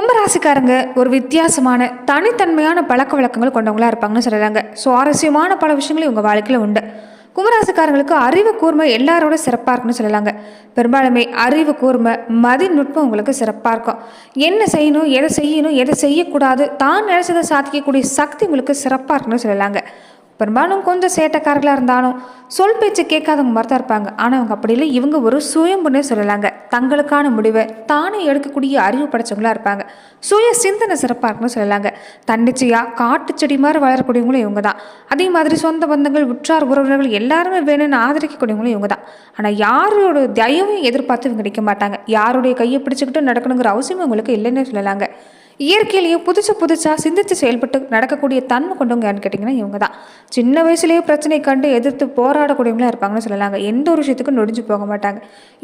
கும்பராசிக்காரங்க ஒரு வித்தியாசமான தனித்தன்மையான பழக்க வழக்கங்கள் கொண்டவங்களா இருப்பாங்கன்னு சொல்லலாங்க. சுவாரஸ்யமான பல விஷயங்களும் உங்கள் வாழ்க்கையில் உண்டு. கும்பராசிக்காரங்களுக்கு அறிவு கூர்மை எல்லாரோட சிறப்பாக இருக்குன்னு சொல்லலாங்க. பெரும்பாலுமே அறிவு கூர்மை மதிநுட்பம் உங்களுக்கு சிறப்பாக இருக்கும். என்ன செய்யணும் எதை செய்யணும் எதை செய்யக்கூடாது தான் நினைச்சதை சாதிக்கக்கூடிய சக்தி உங்களுக்கு சிறப்பாக இருக்குன்னு சொல்லலாங்க. பெரும்பாலும் கொஞ்சம் சேட்டக்காரர்களாக இருந்தாலும் சொல் பேச்சு கேட்காதவங்க மாதிரி தான் இருப்பாங்க. ஆனால் அவங்க அப்படி இல்லை. இவங்க ஒரு சுயம்புன்னே சொல்லலாங்க. தங்களுக்கான முடிவை தானே எடுக்கக்கூடிய அறிவு படைச்சவங்களா இருப்பாங்க. சுய சிந்தனை சிறப்பாக இருக்குன்னு சொல்லலாங்க. தன்னிச்சையாக காட்டு செடி மாதிரி வளரக்கூடியவங்களும் இவங்க தான் அதே மாதிரி சொந்த பந்தங்கள் உற்றார் உறவினர்கள் எல்லாருமே வேணும்னு ஆதரிக்கக்கூடியவங்களும் இவங்க தான் ஆனால் யாரோட தயவும் எதிர்பார்த்து இவங்க நிற்க மாட்டாங்க. யாருடைய கையை பிடிச்சிக்கிட்டு நடக்கணுங்கிற அவசியம் உங்களுக்கு இல்லைன்னு சொல்லலாங்க. இயற்கையிலேயே புதுசு புதுசாக சிந்தித்து செயல்பட்டு நடக்கக்கூடிய தன்மை கொண்டவங்க கேட்டிங்கன்னா இவங்க தான் சின்ன வயசுலேயே பிரச்சனை கண்டு எதிர்த்து போராடக்கூடியவங்களாக இருப்பாங்கன்னு சொல்லலாங்க. எந்த ஒரு விஷயத்துக்கும் நொடிஞ்சு போக மாட்டாங்க.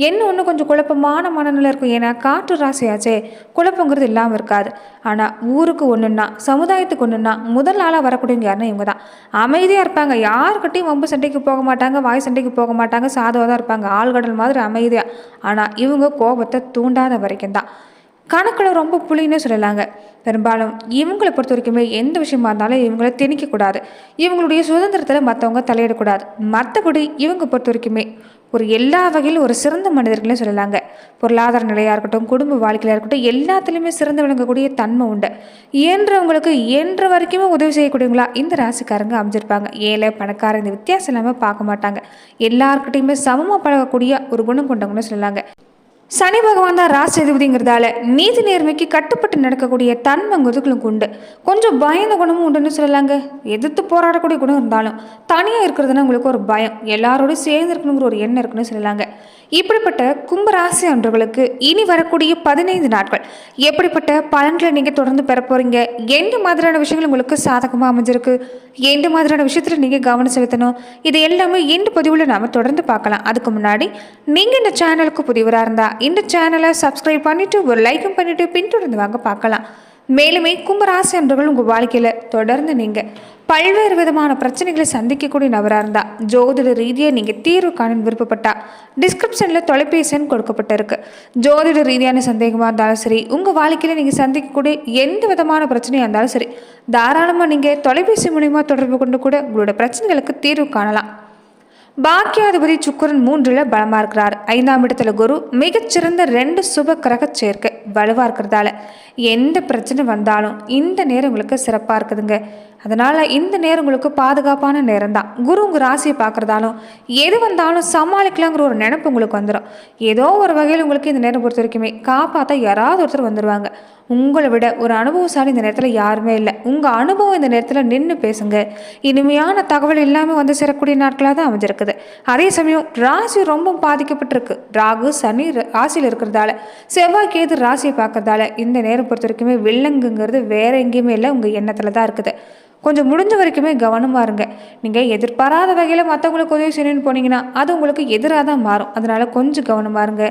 என்ன ஒன்று கொஞ்சம் குழப்பமான மனநிலை இருக்கும். ஏன்னா காற்று ராசியாச்சே குழப்பங்கிறது இல்லாமல் இருக்காது. ஆனால் ஊருக்கு ஒன்றுன்னா சமுதாயத்துக்கு ஒன்றுன்னா முதல் ஆளாக வரக்கூடியவங்க யாருன்னா இவங்க தான் அமைதியாக இருப்பாங்க. யாருக்கிட்டையும் வம்பு சண்டைக்கு போக மாட்டாங்க வாய் சண்டைக்கு போக மாட்டாங்க சாதுவாக தான் இருப்பாங்க. ஆழ்கடல் மாதிரி அமைதியாக ஆனால் இவங்க கோபத்தை தூண்டாத வரைக்கும் தான் கணக்கில் ரொம்ப புளின்னு சொல்லலாங்க. பெரும்பாலும் இவங்களை பொறுத்த வரைக்குமே எந்த விஷயமா இருந்தாலும் இவங்கள திணிக்கக்கூடாது. இவங்களுடைய சுதந்திரத்தில் மற்றவங்க தலையிடக்கூடாது. மற்றபடி இவங்க பொறுத்த வரைக்குமே ஒரு எல்லா வகையிலும் ஒரு சிறந்த மனிதர்களே சொல்லலாங்க. பொருளாதார நிலையாக இருக்கட்டும் குடும்ப வாழ்க்கையாக இருக்கட்டும் எல்லாத்துலேயுமே சிறந்து விளங்கக்கூடிய தன்மை உண்டு. இயன்றவங்களுக்கு இயன்ற வரைக்குமே உதவி செய்யக்கூடியவங்களா இந்த ராசிக்காரங்க அமைஞ்சிருப்பாங்க. ஏழை பணக்காரங்க இந்த வித்தியாசம் இல்லாமல் பார்க்க மாட்டாங்க. எல்லாருக்கிட்டையுமே சமமாக பழகக்கூடிய ஒரு குணம் கொண்டவங்கன்னு சொல்லலாங்க. சனி பகவான் தான் ராசி அதிபதிங்கிறதால நீதி நேர்மைக்கு கட்டுப்பட்டு நடக்கக்கூடிய தன்மைங்கிறதுகளுக்கு உண்டு. கொஞ்சம் பயந்த குணமும் உண்டுன்னு சொல்லலாங்க. எதிர்த்து போராடக்கூடிய குணம் இருந்தாலும் தனியாக இருக்கிறதுனா உங்களுக்கு ஒரு பயம். எல்லாரோடையும் சேர்ந்து இருக்கணுங்கிற ஒரு எண்ணம் இருக்குன்னு சொல்லலாங்க. இப்படிப்பட்ட கும்பராசி அன்றவர்களுக்கு இனி வரக்கூடிய பதினைந்து நாட்கள் எப்படிப்பட்ட பலன்களை நீங்கள் தொடர்ந்து பெற போகிறீங்க எந்த மாதிரியான விஷயங்கள் உங்களுக்கு சாதகமாக அமைஞ்சிருக்கு? எந்த மாதிரியான விஷயத்தில் நீங்கள் கவனம் செலுத்தணும்? இது எல்லாமே இந்த பதிவில் நாம் தொடர்ந்து பார்க்கலாம். அதுக்கு முன்னாடி நீங்கள் இந்த சேனலுக்கு புதிவராக இருந்தால் இந்த சேனலை சப்ஸ்கிரைப் பண்ணிவிட்டு ஒரு லைக்கும் பண்ணிவிட்டு பின்தொடர்ந்து வாங்க பார்க்கலாம். மேலுமே கும்பராசி அன்றவர்கள் உங்கள் வாழ்க்கையில் தொடர்ந்து நீங்கள் பல்வேறு விதமான பிரச்சனைகளை சந்திக்கக்கூடிய நபராக இருந்தால் ஜோதிட ரீதியாக நீங்கள் தீர்வு காண விருப்பப்பட்டா டிஸ்கிரிப்ஷனில் தொலைபேசின்னு கொடுக்கப்பட்டிருக்கு. ஜோதிட ரீதியான சந்தேகமாக இருந்தாலும் சரி உங்கள் வாழ்க்கையில் நீங்கள் சந்திக்கக்கூடிய எந்த விதமான பிரச்சனையாக இருந்தாலும் சரி தாராளமாக நீங்கள் தொலைபேசி மூலிமா தொடர்பு கொண்டு கூட உங்களோட பிரச்சனைகளுக்கு தீர்வு காணலாம். பாக்கியாதிபதி சுக்கரன் மூன்றில் பலமாக இருக்கிறார். ஐந்தாம் இடத்துல குரு மிகச்சிறந்த ரெண்டு சுப கிரக சேர்க்கை வலுவாக இருக்கிறதால எந்த பிரச்சனை வந்தாலும் இந்த நேரம் உங்களுக்கு சிறப்பாக இருக்குதுங்க. அதனால் இந்த நேரம் உங்களுக்கு பாதுகாப்பான நேரம் தான் குரு உங்கள் ராசியை பார்க்குறதாலும் எது வந்தாலும் சமாளிக்கலாங்கிற ஒரு நினைப்பு உங்களுக்கு வந்துடும் ஏதோ ஒரு வகையில் உங்களுக்கு இந்த நேரம் பொறுத்த வரைக்குமே காப்பாற்ற யாராவது ஒருத்தர் வந்துடுவாங்க உங்களை விட ஒரு அனுபவசாலி இந்த நேரத்தில் யாருமே இல்லை. உங்கள் அனுபவம் இந்த நேரத்தில் நின்று பேசுங்க. இனிமையான தகவல் எல்லாமே வந்து சேரக்கூடிய நாட்களாக தான் அமைஞ்சிருக்குது. அதே சமயம் ராசி ரொம்ப பாதிக்கப்பட்டிருக்கு. ராகு சனி ர- ராசியில் இருக்கிறதால செவ்வாய் கேது ராசியை பார்க்கறதால இந்த நேரம் பொறுத்த வரைக்குமே வில்லங்குங்கிறது வேற எங்கேயுமே இல்லை. உங்கள் எண்ணத்தில் தான் இருக்குது. கொஞ்சம் முடிஞ்ச வரைக்குமே கவனமாக இருங்க. நீங்கள் எதிர்பாராத வகையில் மற்றவங்களுக்கு உதவி செய்யணும்னு போனீங்கன்னா அது உங்களுக்கு எதிராக தான் மாறும். அதனால் கொஞ்சம் கவனமாக இருங்க.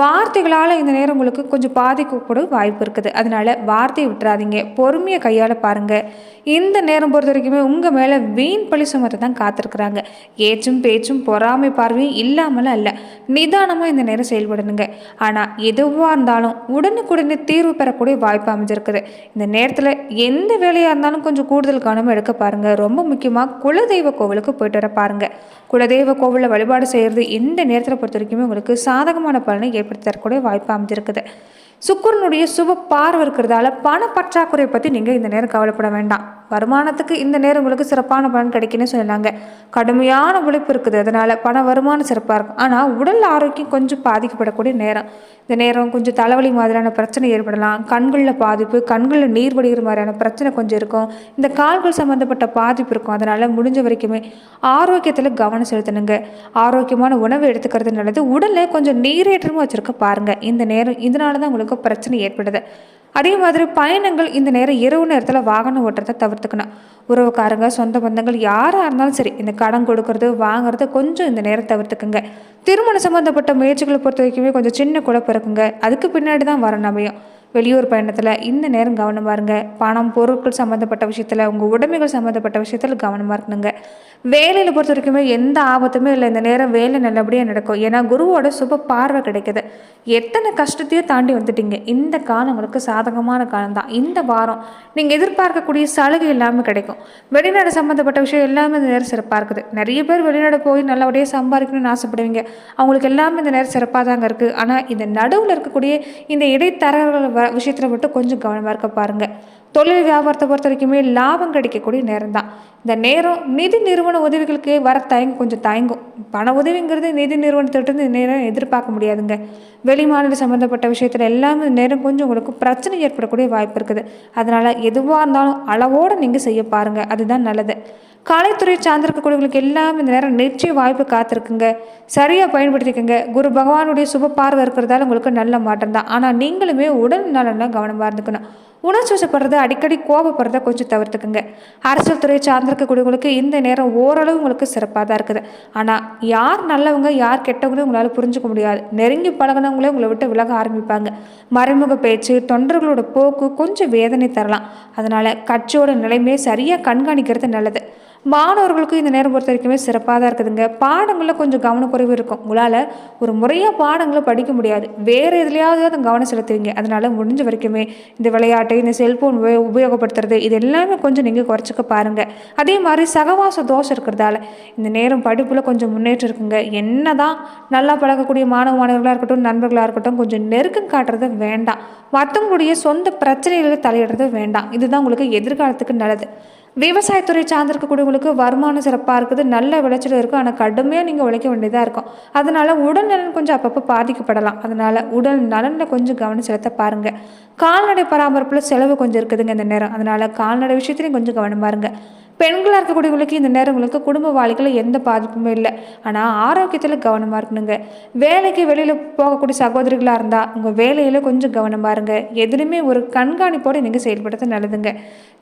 வார்த்தைகளால் இந்த நேரம் உங்களுக்கு கொஞ்சம் பாதிக்கக்கூட வாய்ப்பு இருக்குது. அதனால் வார்த்தையை விட்டுறாதீங்க. பொறுமையை கையாள பாருங்கள் இந்த நேரம் பொறுத்த வரைக்குமே உங்கள் மேலே வீண் பழி சுமத்தை தான் காத்திருக்கிறாங்க. ஏச்சும் பேச்சும் பொறாமை பார்வையும் இல்லாமலாம் இல்லை நிதானமாக இந்த நேரம் செயல்படணுங்க. ஆனால் எதுவாக இருந்தாலும் உடனுக்குடனே தீர்வு பெறக்கூடிய வாய்ப்பு அமைஞ்சிருக்குது. இந்த நேரத்தில் எந்த வேலையாக இருந்தாலும் கொஞ்சம் கூடுதல் கவனம் எடுக்க பாருங்கள் ரொம்ப முக்கியமாக குலதெய்வ கோவிலுக்கு போயிட்டு வர பாருங்கள் குலதெய்வ கோவிலில் வழிபாடு செய்கிறது இந்த நேரத்தில் பொறுத்த வரைக்குமே உங்களுக்கு சாதகமான பலனை ஏற்படுத்தி தரக்கூடிய வாய்ப்பு அமைஞ்சிருக்குது. சுக்கரனுடைய சுப பார்வை இருக்கிறதால பண பற்றாக்குறையை பற்றி நீங்கள் இந்த நேரம் கவலைப்பட வேண்டாம். வருமானத்துக்கு இந்த நேரம் உங்களுக்கு சிறப்பான பலன் கிடைக்குன்னு சொல்லலாங்க கடுமையான உழைப்பு இருக்குது. அதனால் பண வருமானம் சிறப்பாக இருக்கும். ஆனால் உடல் ஆரோக்கியம் கொஞ்சம் பாதிக்கப்படக்கூடிய நேரம். இந்த நேரம் கொஞ்சம் தலைவலி மாதிரியான பிரச்சனை ஏற்படலாம். கண்களில் பாதிப்பு கண்களில் நீர் வடிகிற மாதிரியான பிரச்சனை கொஞ்சம் இருக்கும். இந்த கால்கள் சம்மந்தப்பட்ட பாதிப்பு இருக்கும். அதனால் முடிஞ்ச வரைக்குமே ஆரோக்கியத்தில் கவனம் செலுத்தணுங்க. ஆரோக்கியமான உணவு எடுத்துக்கிறது நல்லது. உடலை கொஞ்சம் நீரேற்றமாக வச்சுருக்க பாருங்கள் இந்த நேரம் இதனால தான் உங்களுக்கு பிரச்சனை ஏற்படுது. அதே மாதிரி பயணங்கள் இந்த நேரம் இரவு நேரத்தில் வாகனம் ஓட்டுறதை தவிர்த்துக்கணும். உறவுக்காரங்க சொந்த பந்தங்கள் யாராக இருந்தாலும் சரி இந்த கடன் கொடுக்கறது வாங்குறது கொஞ்சம் இந்த நேரம் தவிர்த்துக்குங்க. திருமணம் சம்மந்தப்பட்ட முயற்சிகளை பொறுத்த வரைக்குமே கொஞ்சம் சின்ன குழப்பம் இருக்குங்க. அதுக்கு பின்னாடி தான் வர நமையும் வெளியூர் பயணத்தில் இந்த நேரம் கவனமாக இருங்க. பணம் பொருட்கள் சம்மந்தப்பட்ட விஷயத்தில் உங்கள் உடைமைகள் சம்மந்தப்பட்ட விஷயத்தில் கவனமாக இருக்கணுங்க. வேலையில் பொறுத்த வரைக்குமே எந்த ஆபத்துமே இல்லை. இந்த நேரம் வேலை நல்லபடியாக நடக்கும். ஏன்னா குருவோட சுப பார்வை கிடைக்குது. எத்தனை கஷ்டத்தையும் தாண்டி வந்துட்டீங்க. இந்த காலம் உங்களுக்கு சாதகமான காலம் தான் இந்த வாரம் நீங்கள் எதிர்பார்க்கக்கூடிய சலுகை இல்லாமல் கிடைக்கும். வெளிநாடு சம்மந்தப்பட்ட விஷயம் எல்லாமே இந்த நேரம் சிறப்பாக இருக்குது. நிறைய பேர் வெளிநாடு போய் நல்லபடியாக சம்பாதிக்கணும்னு ஆசைப்படுவீங்க. அவங்களுக்கு எல்லாமே இந்த நேரம் சிறப்பாக தாங்க இருக்குது ஆனால் இந்த நடுவில் இருக்கக்கூடிய இந்த இடைத்தரகர்கள் வ- விஷயத்தில் மட்டும் கொஞ்சம் கவனமாக இருக்க பாருங்கள் தொழில் வியாபாரத்தை பொறுத்த வரைக்குமே லாபம் கிடைக்கக்கூடிய நேரம் தான் இந்த நேரம் நிதி நிறுவன உதவிகளுக்கு வர தயங்கும் கொஞ்சம் தயங்கும். பண உதவிங்கிறது நிதி நிறுவனத்திட்டருந்து நேரம் எதிர்பார்க்க முடியாதுங்க. வெளிமாநில சம்மந்தப்பட்ட விஷயத்தில் எல்லாமே நேரம் கொஞ்சம் உங்களுக்கு பிரச்சனை ஏற்படக்கூடிய வாய்ப்பு இருக்குது. அதனால் எதுவாக இருந்தாலும் அளவோடு நீங்கள் செய்ய பாருங்கள் அதுதான் நல்லது. கலைத்துறை சார்ந்திருக்கக்கூடியவங்களுக்கு எல்லாமே இந்த நேரம் நிச்சய வாய்ப்பு காத்திருக்குங்க. சரியாக பயன்படுத்திக்கோங்க. குரு பகவானுடைய சுப பார்வை இருக்கிறதால உங்களுக்கு நல்ல மாற்றம் தான் ஆனால் நீங்களுமே உடல் நலனில் கவனமாக இருந்துக்கணும். உணர்ச்சிவசப்படுறது அடிக்கடி கோபப்படுறத கொஞ்சம் தவிர்த்துக்குங்க. அரசியல் துறை சார்ந்திருக்கக்கூடியவங்களுக்கு இந்த நேரம் ஓரளவு உங்களுக்கு சிறப்பாக தான் இருக்குது. ஆனால் யார் நல்லவங்க யார் கெட்டவங்களும் உங்களால் புரிஞ்சுக்க முடியாது. நெருங்கி பழகினவங்களே உங்களை விட்டு விலக ஆரம்பிப்பாங்க. மறைமுக பேச்சு தொண்டர்களோட போக்கு கொஞ்சம் வேதனை தரலாம். அதனால் கட்சியோட நிலைமையை சரியாக கண்காணிக்கிறது நல்லது. மாணவர்களுக்கும் இந்த நேரம் பொறுத்த வரைக்குமே சிறப்பாக தான் இருக்குதுங்க. பாடங்களில் கொஞ்சம் கவனக்குறைவு இருக்கும். உங்களால் ஒரு முறையாக பாடங்களை படிக்க முடியாது. வேறு எதுலையாவது அதை கவனம் செலுத்துவீங்க. அதனால் முடிஞ்ச வரைக்குமே இந்த விளையாட்டு இந்த செல்ஃபோன் உபயோ உபயோகப்படுத்துறது இது எல்லாமே கொஞ்சம் நீங்கள் குறைச்சிக்க பாருங்கள் அதே மாதிரி சகவாச தோஷம் இருக்கிறதால இந்த நேரம் படிப்பில் கொஞ்சம் முன்னேற்றம் இருக்குங்க. என்ன தான் நல்லா பழகக்கூடிய மாணவ மாணவர்களாக இருக்கட்டும் நண்பர்களாக இருக்கட்டும் கொஞ்சம் நெருக்கம் காட்டுறது வேண்டாம். மற்றவங்களுடைய சொந்த பிரச்சனைகளை தலையிடுறது வேண்டாம். இதுதான் உங்களுக்கு எதிர்காலத்துக்கு நல்லது. விவசாயத்துறை சார்ந்திருக்கக்கூடியவங்களுக்கு வருமானம் சிறப்பாக இருக்குது நல்ல விளைச்சல் இருக்கும் ஆனால் கடுமையாக நீங்கள் உழைக்க வேண்டியதாக இருக்கும். அதனால் உடல் நலன் கொஞ்சம் அப்பப்போ பாதிக்கப்படலாம். அதனால் உடல் நலனில் கொஞ்சம் கவனம் செலுத்த பாருங்கள் கால்நடை பராமரிப்பில் செலவு கொஞ்சம் இருக்குதுங்க இந்த நேரம். அதனால் கால்நடை விஷயத்துலையும் கொஞ்சம் கவனமாக இருங்க. பெண்களாக இருக்கக்கூடியவங்களுக்கு இந்த நேரம் உங்களுக்கு குடும்ப வாழ்க்கையில் எந்த பாதிப்புமே இல்லை. ஆனால் ஆரோக்கியத்தில் கவனமாக இருக்கணுங்க. வேலைக்கு வெளியில் போகக்கூடிய சகோதரிகளாக இருந்தால் உங்கள் வேலையில் கொஞ்சம் கவனமாக இருங்க. எதுலையுமே ஒரு கண்காணிப்போடு நீங்கள் செயல்படுறது நல்லதுங்க.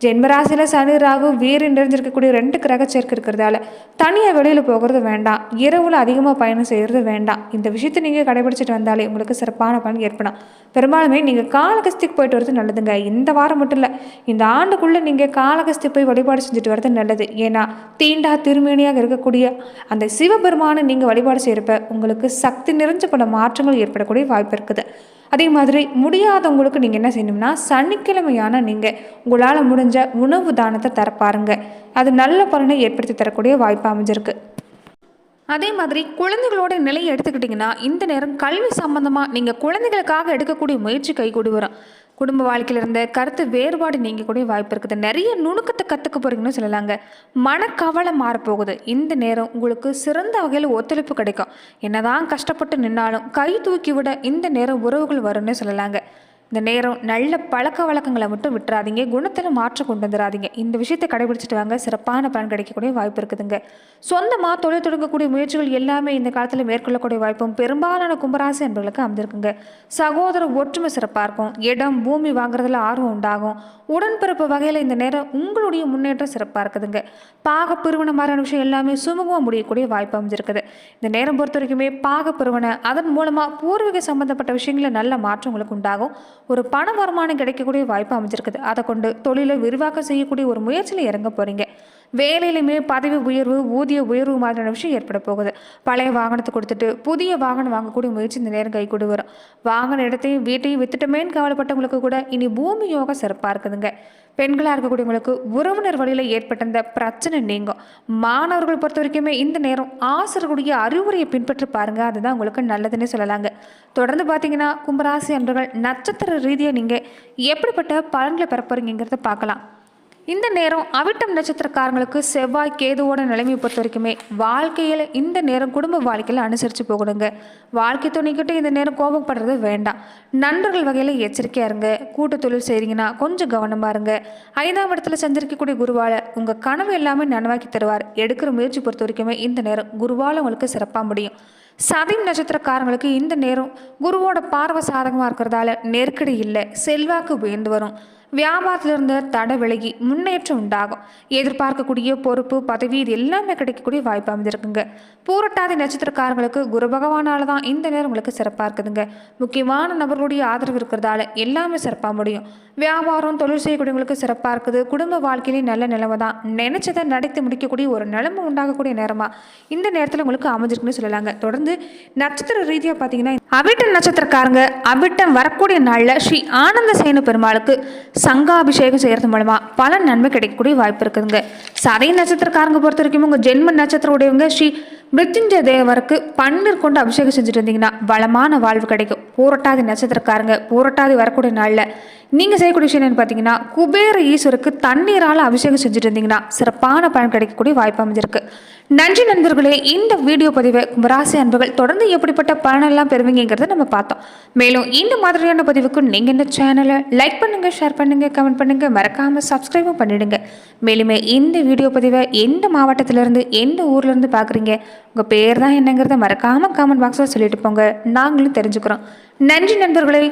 ஜென்மராசியில் சனி ராகு வீடு நிறைஞ்சிருக்கக்கூடிய ரெண்டு கிரக சேர்க்கை இருக்கிறதால தனியாக வெளியில் போகிறது வேண்டாம். இரவில் அதிகமாக பயணம் செய்கிறது வேண்டாம். இந்த விஷயத்தை நீங்கள் கடைபிடிச்சிட்டு வந்தாலே உங்களுக்கு சிறப்பான பலன் ஏற்படும். பெரும்பாலுமே நீங்கள் காலகஸ்திக்கு போயிட்டு வரது நல்லதுங்க. இந்த வாரம் மட்டும் இல்லை இந்த ஆண்டுக்குள்ளே நீங்கள் காலகஸ்தி போய் வழிபாடு செஞ்சுட்டு வரது நல்லது. ஏன்னா தீண்டா திருமேனியாக இருக்கக்கூடிய அந்த சிவபெருமானை நீங்கள் வழிபாடு செய்கிறப்ப உங்களுக்கு சக்தி நிறைஞ்ச பல மாற்றங்கள் ஏற்படக்கூடிய வாய்ப்பு இருக்குது. அதே மாதிரி முடியாதவங்களுக்கு நீங்கள் என்ன செய்யணும்னா சனிக்கிழமையான நீங்கள் உங்களால் முடிஞ்ச உணவு தானத்தை தர பாருங்க. அது நல்ல பலனை ஏற்படுத்தி தரக்கூடிய வாய்ப்பு அமைஞ்சிருக்கு. அதே மாதிரி குழந்தைகளோட நிலையை எடுத்துக்கிட்டிங்கன்னா இந்த நேரம் கல்வி சம்பந்தமாக நீங்கள் குழந்தைகளுக்காக எடுக்கக்கூடிய முயற்சி கைகூடி வரும். குடும்ப வாழ்க்கையில் இருந்த கருத்து வேறுபாடு நீங்கக்கூடிய வாய்ப்பு இருக்குது. நிறைய நுணுக்கத்தை கற்றுக்க போகிறீங்கன்னு சொல்லலாங்க. மனக்கவலை மாறப்போகுது. இந்த நேரம் உங்களுக்கு சிறந்த வகையில் ஒத்துழைப்பு கிடைக்கும். என்னதான் கஷ்டப்பட்டு நின்னாலும் கை தூக்கி விட இந்த நேரம் உறவுகள் வரும்னு சொல்லலாங்க. இந்த நேரம் நல்ல பழக்க வழக்கங்களை மட்டும் விட்டுறாதீங்க. குணத்தில் மாற்றம் கொண்டு வந்துடாதீங்க இந்த விஷயத்தை கடைபிடிச்சிட்டு வாங்க. சிறப்பான பலன் கிடைக்கக்கூடிய வாய்ப்பு இருக்குதுங்க. சொந்தமாக தொழில் தொடங்கக்கூடிய முயற்சிகள் எல்லாமே இந்த காலத்தில் மேற்கொள்ளக்கூடிய வாய்ப்பும் பெரும்பாலான கும்பராசி என்பவர்களுக்கு அமைஞ்சிருக்குங்க சகோதர ஒற்றுமை சிறப்பாக இருக்கும். இடம் பூமி வாங்குறதுல ஆர்வம் உண்டாகும். உடன்பிறப்பு வகையில் இந்த நேரம் உங்களுடைய முன்னேற்றம் சிறப்பாக இருக்குதுங்க. பாக பிரிவினை மாதிரியான விஷயம் எல்லாமே சுமூகமாக முடியக்கூடிய வாய்ப்பு அமைஞ்சிருக்குது. இந்த நேரம் பொறுத்த வரைக்குமே பாக பிரிவினை அதன் மூலமாக பூர்வீக சம்பந்தப்பட்ட விஷயங்களில் நல்ல மாற்றம் உங்களுக்கு உண்டாகும். ஒரு பண வருமானம் கிடைக்கக்கூடிய வாய்ப்பு அமைஞ்சிருக்குது. அதை கொண்டு தொழிலை விரிவாக்கம் செய்யக்கூடிய ஒரு முயற்சியில் இறங்க போகிறீங்க வேலையிலுமே பதவி உயர்வு ஊதிய உயர்வு மாதிரியான விஷயம் ஏற்பட போகுது. பழைய வாகனத்தை கொடுத்துட்டு புதிய வாகனம் வாங்கக்கூடிய முயற்சி இந்த நேரம் கைகூடி வரும். வாங்கின இடத்தையும் வீட்டையும் வித்துட்டமேன்னு கவலைப்பட்டவங்களுக்கு கூட இனி பூமி யோகம் சிறப்பாக இருக்குதுங்க. பெண்களாக இருக்கக்கூடியவங்களுக்கு உறவினர் வழியில் ஏற்பட்ட இந்த பிரச்சனை நீங்கும். மாணவர்கள் பொறுத்த வரைக்குமே இந்த நேரம் ஆசிரியர்களுடைய அறிவுரையை பின்பற்றி பாருங்க. அதுதான் உங்களுக்கு நல்லதுன்னு சொல்லலாங்க. தொடர்ந்து பார்த்தீங்கன்னா கும்பராசி அன்பர்கள் நட்சத்திர ரீதியாக நீங்கள் எப்படிப்பட்ட பலன்களை பெற பார்க்கலாம். இந்த நேரம் அவிட்டம் நட்சத்திரக்காரங்களுக்கு செவ்வாய் கேதுவோட நிலைமையை பொறுத்த வரைக்குமே வாழ்க்கையில் இந்த நேரம் குடும்ப வாழ்க்கையில் அனுசரித்து போகணுங்க. வாழ்க்கை துணைக்கிட்ட இந்த நேரம் கோபப்படுறது வேண்டாம். நண்பர்கள் வகையில் எச்சரிக்கையாக இருங்க. கூட்டு தொழில் செய்கிறீங்கன்னா கொஞ்சம் கவனமாக இருங்க. ஐந்தாம் இடத்துல சஞ்சரிக்கக்கூடிய குருவால உங்கள் கனவு எல்லாமே நனவாக்கி தருவார். எடுக்கிற முயற்சி பொறுத்த வரைக்குமே இந்த நேரம் குருவால் உங்களுக்கு சிறப்பாக முடியும். சதயம் நட்சத்திரக்காரங்களுக்கு இந்த நேரம் குருவோட பார்வை சாதகமாக இருக்கிறதால நெருக்கடி இல்லை செல்வாக்கு உயர்ந்து வரும். வியாபாரத்தில் இருந்த தடை விலகி முன்னேற்றம் உண்டாகும். எதிர்பார்க்கக்கூடிய பொறுப்பு பதவி இது எல்லாமே கிடைக்கக்கூடிய வாய்ப்பு அமைஞ்சிருக்குங்க பூரட்டாதி நட்சத்திரக்காரங்களுக்கு குரு பகவானால தான் இந்த நேரம் உங்களுக்கு சிறப்பாக இருக்குதுங்க. முக்கியமான நபர்களுடைய ஆதரவு இருக்கிறதால எல்லாமே சிறப்பாக முடியும். வியாபாரம் தொழில் செய்யக்கூடியவங்களுக்கு சிறப்பாக இருக்குது. குடும்ப வாழ்க்கையிலேயும் நல்ல நிலைமை தான் நினைச்சதை நடத்தி முடிக்கக்கூடிய ஒரு நிலைமை உண்டாகக்கூடிய நேரமாக இந்த நேரத்தில் உங்களுக்கு அமைஞ்சிருக்குன்னு சொல்லலாங்க. தொடர்ந்து நட்சத்திர ரீதியாக பார்த்தீங்கன்னா அவிட்டம் நட்சத்திரக்காரங்க அவிட்டம் வரக்கூடிய நாளில் ஸ்ரீ ஆனந்த சேனு பெருமாளுக்கு சங்காபிஷேகம் செய்கிறது மூலமாக பல நன்மை கிடைக்கக்கூடிய வாய்ப்பு இருக்குதுங்க. சதை நட்சத்திரக்காரங்க பொறுத்த வரைக்கும் உங்கள் ஜென்ம நட்சத்திர உடையவங்க ஸ்ரீ மிருத்யுஞ்சய தேவருக்கு பன்னீர் கொண்டு அபிஷேகம் செஞ்சுட்டு இருந்தீங்கன்னா வளமான வாழ்வு கிடைக்கும். பூரட்டாதி நட்சத்திரக்காரங்க பூரட்டாதி வரக்கூடிய நாளில் நீங்கள் செய்யக்கூடிய விஷயம் என்னன்னு பார்த்தீங்கன்னா குபேர ஈஸ்வருக்கு தண்ணீரால் அபிஷேகம் செஞ்சுட்டு இருந்தீங்கன்னா சிறப்பான பலன் கிடைக்கக்கூடிய வாய்ப்பு அமைஞ்சிருக்கு. நன்றி நண்பர்களே இந்த வீடியோ பதிவை கும்பராசி அன்புகள் தொடர்ந்து எப்படிப்பட்ட பலனெல்லாம் பெறுவீங்கிறத நம்ம பார்த்தோம். மேலும் இந்த மாதிரியான பதிவுக்கு நீங்கள் இந்த சேனலை லைக் பண்ணுங்கள் ஷேர் பண்ணுங்கள் கமெண்ட் பண்ணுங்கள் மறக்காமல் சப்ஸ்கிரைபும் பண்ணிடுங்க. மேலுமே இந்த வீடியோ பதிவை எந்த மாவட்டத்திலேருந்து எந்த ஊர்லேருந்து பார்க்குறீங்க உங்கள் பேர் தான் என்னங்கிறத மறக்காமல் கமெண்ட் பாக்ஸில் சொல்லிட்டு போங்க. நாங்களும் தெரிஞ்சுக்கிறோம். நன்றி நண்பர்களே!